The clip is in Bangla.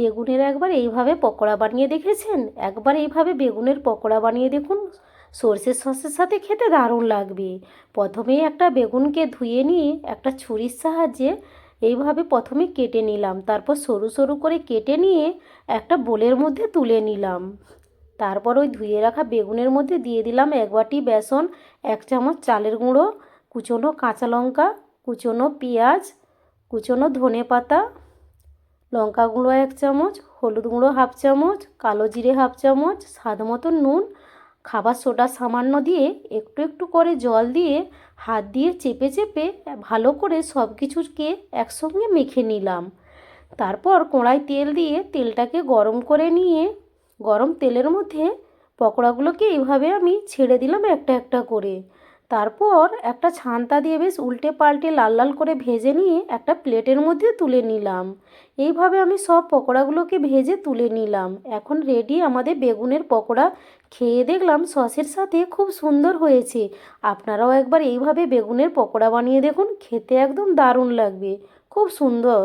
বেগুনের একবার এইভাবে পকোড়া বানিয়ে দেখেছেন? একবার এইভাবে বেগুনের পকোড়া বানিয়ে দেখুন, সর্ষের সসের সাথে খেতে দারুণ লাগবে। প্রথমেই একটা বেগুনকে ধুয়ে নিয়ে একটা ছুরির সাহায্যে এইভাবে প্রথমে কেটে নিলাম। তারপর সরু সরু করে কেটে নিয়ে একটা বোলের মধ্যে তুলে নিলাম। তারপর ওই ধুয়ে রাখা বেগুনের মধ্যে দিয়ে দিলাম এক বাটি বেসন, এক চামচ চালের গুঁড়ো, কুচনো কাঁচা লঙ্কা, কুচনো পেঁয়াজ, কুচনো ধনে পাতা লঙ্কা গুঁড়ো এক চামচ, হলুদ গুঁড়ো হাফ চামচ, কালো জিরে হাফ চামচ, স্বাদ মতো নুন, খাবার সোডা সামান্য দিয়ে একটু একটু করে জল দিয়ে হাত দিয়ে চেপে চেপে ভালো করে সব কিছুকে একসঙ্গে মেখে নিলাম। তারপর কড়াই তেল দিয়ে তেলটাকে গরম করে নিয়ে গরম তেলের মধ্যে পকোড়াগুলোকে এইভাবে আমি ছেড়ে দিলাম একটা একটা করে। তারপর একটা ছান্তা দিয়ে বেশ উল্টে পাল্টে লাল লাল করে ভেজে নিয়ে একটা প্লেটের মধ্যে তুলে নিলাম। এইভাবে আমি সব পকোড়াগুলোকে ভেজে তুলে নিলাম। এখন রেডি আমাদের বেগুনের পকোড়া। খেয়ে দেখলাম সসের সাথে খুব সুন্দর হয়েছে। আপনারাও একবার এইভাবে বেগুনের পকোড়া বানিয়ে দেখুন। খেতে একদম দারুণ লাগবে। খুব সুন্দর।